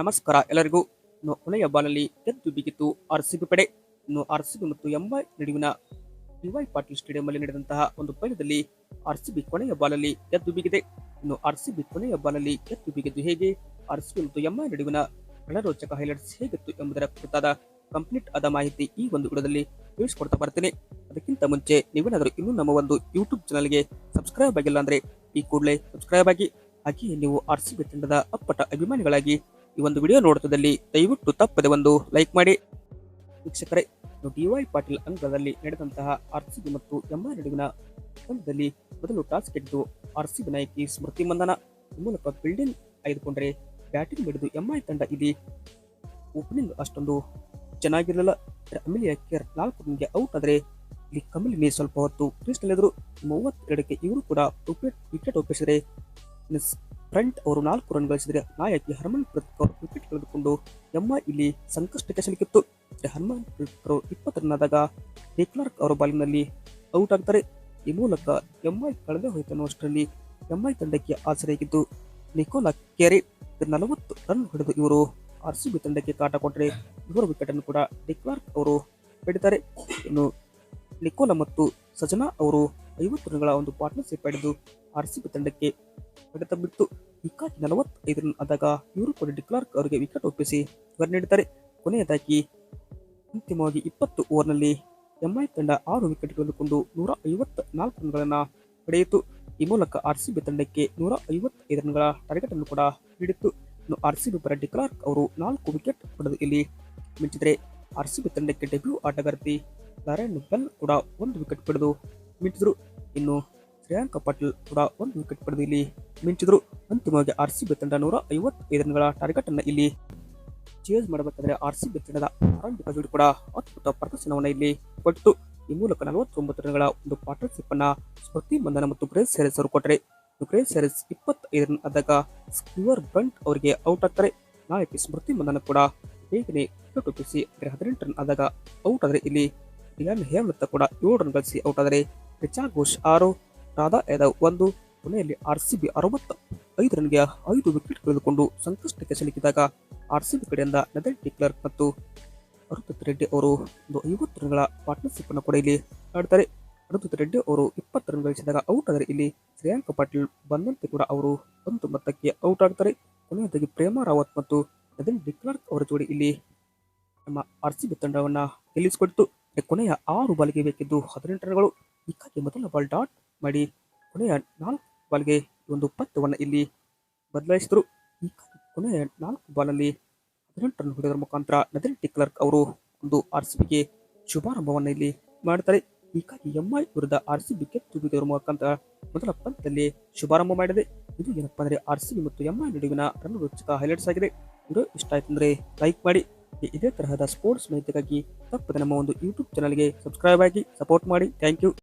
ನಮಸ್ಕಾರ ಎಲ್ಲರಿಗೂ. ಇನ್ನು ಕೊನೆಯ ಬಾಲಲ್ಲಿ ಗೆದ್ದು ಬಿಗಿತು ಆರ್ಸಿಬಿ ಪಡೆ. ಇನ್ನು ಆರ್ಸಿಬಿ ಮತ್ತು ಎಂಬೈ ನಡುವಿನ ಡಿವೈ ಪಾಟೀಲ್ ಸ್ಟೇಡಿಯಂನಲ್ಲಿ ನಡೆದಂತಹ ಒಂದು ಪಂದ್ಯದಲ್ಲಿ ಆರ್ಸಿಬಿ ಕೊನೆಯ ಬಾಲಲ್ಲಿ ಗೆದ್ದು ಬಿಗಿದೆ. ಇನ್ನು ಆರ್ಸಿಬಿ ಕೊನೆಯ ಬಾಲಲ್ಲಿ ಗೆದ್ದು ಬಿಗಿದ್ದು ಹೇಗೆ? ಆರ್ಸಿಬಿ ಮತ್ತು ಎಂಐ ನಡುವಿನ ರಣರೋಚಕ ಹೈಲೈಟ್ಸ್ ಹೇಗಿತ್ತು ಎಂಬುದರ ಕುರಿತಾದ ಕಂಪ್ಲೀಟ್ ಆದ ಮಾಹಿತಿ ಈ ಒಂದು ವಿಡಿಯೋದಲ್ಲಿ ತಿಳಿಸ್ಕೊಡ್ತಾ ಬರ್ತೀನಿ. ಅದಕ್ಕಿಂತ ಮುಂಚೆ ನೀವೇನಾದರೂ ಇನ್ನೂ ನಮ್ಮ ಒಂದು ಯೂಟ್ಯೂಬ್ ಚಾನಲ್ಗೆ ಸಬ್ಸ್ಕ್ರೈಬ್ ಆಗಿಲ್ಲ ಅಂದ್ರೆ ಈ ಕೂಡಲೇ ಸಬ್ಸ್ಕ್ರೈಬ್ ಆಗಿ. ಹಾಗೆಯೇ ನೀವು ಆರ್ಸಿಬಿ ತಂಡದ ಅಪ್ಪಟ ಅಭಿಮಾನಿಗಳಾಗಿ ಈ ಒಂದು ವಿಡಿಯೋ ನೋಡುತ್ತದಲ್ಲಿ ದಯವಿಟ್ಟು ತಪ್ಪದೆ ಒಂದು ಲೈಕ್ ಮಾಡಿ. ವೀಕ್ಷಕರೇ ಡಿವೈ ಪಾಟೀಲ್ ಅಂಗಳದಲ್ಲಿ ನಡೆದಂತಹ ಆರ್ಸಿಬಿ ಮತ್ತು ಎಂಆರ್ ನಡುವಿನ ಪಂದ್ಯದಲ್ಲಿ ಮೊದಲು ಟಾಸ್ ಗೆದ್ದು ಆರ್ಸಿಬಿ ನಾಯಕಿ ಸ್ಮೃತಿ ಮಂದನ ಮೂಲಕ ಬಿಲ್ಡಿಂಗ್ ಆಯ್ದುಕೊಂಡರೆ ಬ್ಯಾಟಿಂಗ್ ಹಿಡಿದು ಎಂಐ ತಂಡ ಇಲ್ಲಿ ಓಪನಿಂಗ್ ಅಷ್ಟೊಂದು ಚೆನ್ನಾಗಿರಲಿಲ್ಲ. ಅಮಿಲಿಯಾ ಕೇರ್ ನಾಲ್ಕು ರನ್ಗೆ ಔಟ್ ಆದರೆ ಇಲ್ಲಿ ಕಮಲಿನಿ ಸ್ವಲ್ಪ ಹೊತ್ತು ಕ್ರೀಸ್ನಲ್ಲಿದ್ದರು ಮೂವತ್ತೆರಡಕ್ಕೆ ಇವರು ಕೂಡ ವಿಕೆಟ್ ವಿಕೆಟ್ ಒಪ್ಪಿಸಿದರೆ ಫ್ರಂಟ್ ಅವರು ನಾಲ್ಕು ರನ್ ಗಳಿಸಿದರೆ ನಾಯಕಿ ಹರ್ಮನ್ ಪ್ರೀತ್ ಕೌರ್ ವಿಕೆಟ್ ಕಳೆದುಕೊಂಡು ಎಂಐ ಇಲ್ಲಿ ಸಂಕಷ್ಟಕ್ಕೆ ಸಿಲುಕಿತ್ತು ಹರ್ಮನ್ ಪ್ರೀತ್ ಕೌರ್ ಇಪ್ಪತ್ತು ರನ್ ಆದಾಗ ಡಿಕ್ಲಾರ್ಕ್ ಅವರ ಬಾಲಿನಲ್ಲಿ ಔಟ್ ಆಗ್ತಾರೆ. ಈ ಮೂಲಕ ಎಂಐ ಕಳೆದೇ ಹೋಯಿತು ಅನ್ನುವಷ್ಟರಲ್ಲಿ ಎಂಐ ತಂಡಕ್ಕೆ ಆಸರೆಯಾಗಿದ್ದು ನಿಕೋಲಾ ಕೆರೆ ನಲವತ್ತು ರನ್ ಹೊಡೆದು ಇವರು ಆರ್ ಸಿ ಬಿ ತಂಡಕ್ಕೆ ಕಾಟ ಕೊಟ್ಟರೆ ಇವರ ವಿಕೆಟ್ ಅನ್ನು ಕೂಡ ಡಿಕ್ಲಾರ್ಕ್ ಅವರು ಪಡೆದಿದ್ದಾರೆ ಇನ್ನು ನಿಕೋಲಾ ಮತ್ತು ಸಜನಾ ಅವರು ಐವತ್ತು ರನ್ಗಳ ಒಂದು ಪಾರ್ಟ್ನರ್ಶಿಪ್ ಪಡೆದು ಆರ್ ಸಿ ಬಿ ತಂಡಕ್ಕೆ ಹೊಡೆತ ಬಿಟ್ಟು ವಿಕೆಟ್ ನಲವತ್ತೈದು ರನ್ ಆದಾಗ ಇವರು ಕೂಡ ಡಿಕ್ಲಾರ್ಕ್ ಅವರಿಗೆ ವಿಕೆಟ್ ಒಪ್ಪಿಸಿ ಹೊರ ನೀಡುತ್ತಾರೆ. ಕೊನೆಯದಾಗಿ ಅಂತಿಮವಾಗಿ ಇಪ್ಪತ್ತು ಓವರ್ನಲ್ಲಿ ಎಂಐ ತಂಡ ಆರು ವಿಕೆಟ್ ಕಳೆದುಕೊಂಡು ನೂರ ಐವತ್ತ ನಾಲ್ಕು ರನ್ಗಳನ್ನು ಪಡೆಯಿತು. ಈ ಮೂಲಕ ಆರ್ ಸಿ ಬಿ ತಂಡಕ್ಕೆ ನೂರ ಐವತ್ತೈದು ರನ್ಗಳ ಟಾರ್ಗೆಟ್ ಅನ್ನು ಕೂಡ ನೀಡಿತ್ತು. ಇನ್ನು ಆರ್ ಸಿ ಬಿ ಪರ ಡಿಕ್ಲಾರ್ಕ್ ಅವರು ನಾಲ್ಕು ವಿಕೆಟ್ ಪಡೆದು ಇಲ್ಲಿ ಮಿಂಚಿದರೆ ಆರ್ ಸಿ ಬಿ ತಂಡಕ್ಕೆ ಡೆಬ್ಯೂ ಆಟಗಾರ್ತಿ ನಾರಾಯಣ್ ಬೆಲ್ ಕೂಡ ಒಂದು ವಿಕೆಟ್ ಪಡೆದು ಮಿಂಚಿದ್ರು. ಇನ್ನು ಶ್ರೇಯಾಂಕ ಪಾಟೀಲ್ ಕೂಡ ಒಂದು ವಿಕೆಟ್ ಪಡೆದು ಇಲ್ಲಿ ಮಿಂಚಿದ್ರು. ಅಂತಿಮವಾಗಿ ಆರ್ ಸಿ ಬಿ ತಂಡ ನೂರ ಐವತ್ತೈದು ರನ್ಗಳ ಟಾರ್ಗೆಟ್ ಅನ್ನು ಇಲ್ಲಿ ಚೇಂಜ್ ಮಾಡಬೇಕಾದ್ರೆ ಆರ್ ಸಿ ಬಿ ತಂಡದ ಆರಂಭಿಕ ಜೋಡಿ ಕೂಡ ಅದ್ಭುತ ಪ್ರದರ್ಶನವನ್ನು ಇಲ್ಲಿ ಕೊಟ್ಟು ಈ ಮೂಲಕ ನಲವತ್ತೊಂಬತ್ತು ರನ್ಗಳ ಒಂದು ಪಾರ್ಟ್ನರ್ಶಿಪ್ ಅನ್ನ ಸ್ಮೃತಿ ಮಂದನ ಮತ್ತು ಗ್ರೇಸ್ ಸೆರೆಸ್ ಅವರು ಕೊಟ್ಟರೆ ಗ್ರೇಸ್ ಸೆರೆಸ್ ಇಪ್ಪತ್ತೈದು ರನ್ ಆದಾಗ ಸ್ಕ್ಯೂವರ್ ಬ್ರಂಟ್ ಅವರಿಗೆ ಔಟ್ ಆಗ್ತಾರೆ. ನಾಯಕಿ ಸ್ಮೃತಿ ಮಂದನ ಕೂಡ ಬೇಗನೆ ವಿಕೆಟ್ ಹದಿನೆಂಟು ರನ್ ಆದಾಗ ಔಟ್ ಆದರೆ ಇಲ್ಲಿ ಹೇಮಂತ ಕೂಡ ಏಳು ರನ್ ಗಳಿಸಿ ಔಟ್ ಆದರೆ. ರಿಚಾ ಘೋಷ್ ಆರು ರಾಧಾ ಯಾದವ್ ಒಂದು ಕೊನೆಯಲ್ಲಿ ಆರ್ ಸಿ ಬಿ ಅರವತ್ತ ಐದು ರನ್ಗೆ ಐದು ವಿಕೆಟ್ ಕಳೆದುಕೊಂಡು ಸಂಕಷ್ಟಕ್ಕೆ ಸಿಲುಕಿದಾಗ ಆರ್ ಸಿ ಬಿ ಕಡೆಯಿಂದ ನದಲ್ ಟಿಕ್ಲರ್ಕ್ ಮತ್ತು ಅರುಂಧತ್ ರೆಡ್ಡಿ ಅವರು ಒಂದು ಐವತ್ತು ರನ್ಗಳ ಪಾರ್ಟ್ನರ್ಶಿಪ್ ಅನ್ನು ಕೂಡ ಇಲ್ಲಿ ಆಡ್ತಾರೆ. ಅರುಂಧತ್ ರೆಡ್ಡಿ ಅವರು ಇಪ್ಪತ್ತು ರನ್ ಗಳಿಸಿದಾಗ ಔಟ್ ಆದರೆ ಇಲ್ಲಿ ಶ್ರೇಯಾಂಕ ಪಾಟೀಲ್ ಬಂದಂತೆ ಕೂಡ ಅವರು ಒಂದು ಮೊತ್ತಕ್ಕೆ ಔಟ್ ಆಗ್ತಾರೆ. ಕೊನೆಯದಾಗಿ ಪ್ರೇಮ ರಾವತ್ ಮತ್ತು ನದಲ್ ಡಿಕ್ಲರ್ಕ್ ಅವರ ಜೋಡಿ ಇಲ್ಲಿ ನಮ್ಮ ಆರ್ ಸಿ ಬಿ ತಂಡವನ್ನ ಗೆಲ್ಲಿಸಿಕೊಡ್ತು. ಕೊನೆಯ ಆರು ಬಾಲಿಗೆ ಬೇಕಿದ್ದು ಹದಿನೆಂಟು ರನ್ಗಳು. ಹೀಗಾಗಿ ಮೊದಲ ಬಾಲ್ ಡಾಟ್ ಮಾಡಿ. ಕೊನೆಯ ನಾಲ್ಕು ಬಾಲ್ಗೆ ಒಂದು ಪಂದ್ಯವನ್ನು ಇಲ್ಲಿ ಬದಲಾಯಿಸಿದರು. ಈ ಕೊನೆಯ ನಾಲ್ಕು ಬಾಲಲ್ಲಿ ಹದಿನೆಂಟು ರನ್ ಹೊಡೆದರ ಮುಖಾಂತರ ನದಿರೆಡ್ಡಿ ಟಿಕ್ಲರ್ಕ್ ಅವರು ಒಂದು ಆರ್ ಸಿ ಬಿಗೆ ಶುಭಾರಂಭವನ್ನು ಇಲ್ಲಿ ಮಾಡ್ತಾರೆ. ಹೀಗಾಗಿ ಎಂಐ ವಿರುದ್ಧ ಆರ್ ಸಿ ಬಿ ಗೆದ್ದು ಮುಖಾಂತರ ಮೊದಲ ಪಂದ್ಯದಲ್ಲಿ ಶುಭಾರಂಭ ಮಾಡಿದೆ. ಇದು ಏನಪ್ಪಾ ಅಂದರೆ ಆರ್ ಸಿ ಬಿ ಮತ್ತು ಎಂಐ ನಡುವಿನ ರನ್ ರೋಚಕ ಹೈಲೈಟ್ಸ್ ಆಗಿದೆ. ವಿಡಿಯೋ ಇಷ್ಟ ಆಯ್ತು ಅಂದ್ರೆ ಲೈಕ್ ಮಾಡಿ. ಇದೇ ತರಹದ ಸ್ಪೋರ್ಟ್ಸ್ ಮಾಹಿತಿಗಾಗಿ ತಪ್ಪದೆ ನಮ್ಮ ಒಂದು ಯೂಟ್ಯೂಬ್ ಚಾನಲ್ಗೆ ಸಬ್ಸ್ಕ್ರೈಬ್ ಆಗಿ ಸಪೋರ್ಟ್ ಮಾಡಿ. Thank you